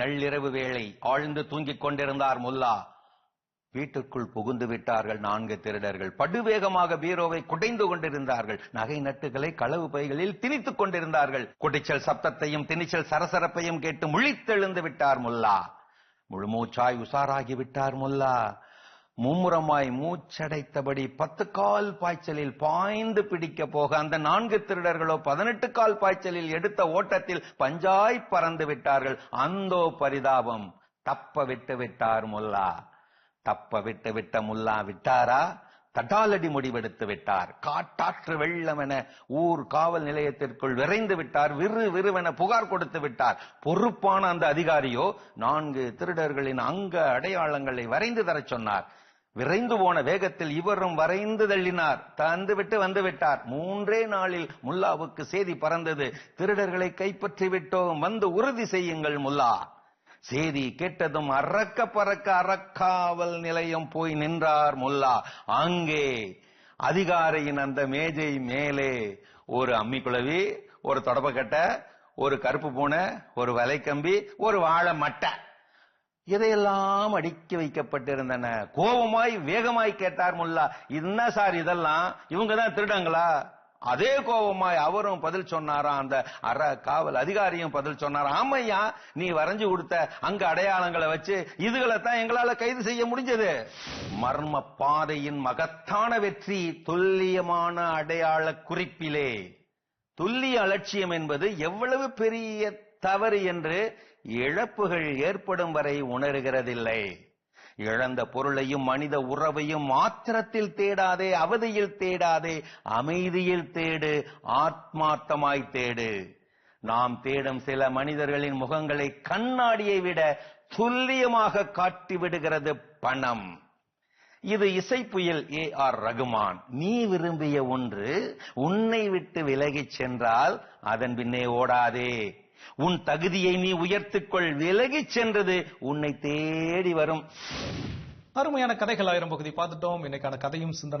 நள்ளிரவு வேளை ஆழ்ந்து தூங்கிக் கொண்டிருந்தார் முல்லா. வீட்டுக்குள் புகுந்து விட்டார்கள் நான்கு திருடர்கள். படுவேகமாக பீரோவை குடைந்து கொண்டிருந்தார்கள். நகை நட்டுகளை களவு பைகளில் திணித்துக் கொண்டிருந்தார்கள். குடிச்சல் சப்தத்தையும் திணிச்சல் சரசரப்பையும் கேட்டு முழித்தெழுந்து விட்டார் முல்லா. முழுமூச்சாய் உசாராகி விட்டார் முல்லா. மும்முரமாய் மூச்சடைத்தபடி பத்து கால் பாய்ச்சலில் பாய்ந்து பிடிக்க போக அந்த நான்கு திருடர்களோ பதினெட்டு கால் பாய்ச்சலில் எடுத்த ஓட்டத்தில் பஞ்சாய் பறந்து விட்டார்கள். அந்தோ பரிதாபம். தப்ப விட்டு விட்டார் முல்லா. தப்ப விட்டு விட்ட முல்லா விட்டாரா? தட்டாலடி முடிவெடுத்து விட்டார். காட்டாற்று வெள்ளம் என ஊர் காவல் நிலையத்திற்குள் விரைந்து விட்டார். விறு விறுவென புகார் கொடுத்து விட்டார். பொறுப்பான அந்த அதிகாரியோ நான்கு திருடர்களின் அங்க அடையாளங்களை வரைந்து தரச் சொன்னார். விரைந்து போன வேகத்தில் இவரும் வரைந்து தள்ளினார். தந்து விட்டு வந்து விட்டார். மூன்றே நாளில் முல்லாவுக்கு செய்தி பறந்தது. திருடர்களை கைப்பற்றி விட்டோம். வந்து உறுதி செய்யுங்கள் முல்லா. செய்தி கேட்டதும் அறக்க பறக்க அறக்காவல் நிலையம் போய் நின்றார் முல்லா. அங்கே அதிகாரியின் அந்த மேஜை மேலே ஒரு அம்மி குழவி ஒரு தொடப்பக்கட்டை ஒரு கருப்பு பூனை ஒரு வலைக்கம்பி ஒரு வாழை மட்டை. இதையெல்லாம் அடுக்கி வைக்கப்பட்டிருந்தன? கோபமாய் வேகமாய் கேட்டார் முல்லா. என்ன சார் இதெல்லாம்? இவங்க தான் திருடங்களா? அதே கோபமாய் அவரும் பதில் சொன்னாரா? அந்த அற காவல் அதிகாரியும் பதில் சொன்னாரா? ஆமையா நீ வரைஞ்சு கொடுத்த அங்க அடையாளங்களை வச்சு இதுகளை தான் எங்களால கைது செய்ய முடிஞ்சது. மர்ம பாதையின் மகத்தான வெற்றி துல்லியமான அடையாள குறிப்பிலே. துல்லிய அலட்சியம் என்பது எவ்வளவு பெரிய தவறு என்று இழப்புகள் ஏற்படும் வரை உணர்கிறதில்லை. இழந்த பொருளையும் மனித உறவையும் மாத்திரத்தில் தேடாதே அவதியில் தேடாதே அமைதியில் தேடு ஆத்மார்த்தமாய் தேடு. நாம் தேடும் சில மனிதர்களின் முகங்களை கண்ணாடியை விட துல்லியமாக காட்டி விடுகிறது பணம். இது இசைப்புயல் ஏ ஆர் ரகுமான். நீ விரும்பிய ஒன்று உன்னை விட்டு விலகிச் சென்றால் அதன் பின்னே ஓடாதே. உன் தகுதியை நீ உயர்த்துக்கொள். விலகிச் சென்றது உன்னை தேடி வரும். அருமையான கதைகள் ஆயிரம் பகுதி பார்த்துட்டோம். இன்னைக்கான கதையும் சிந்தனை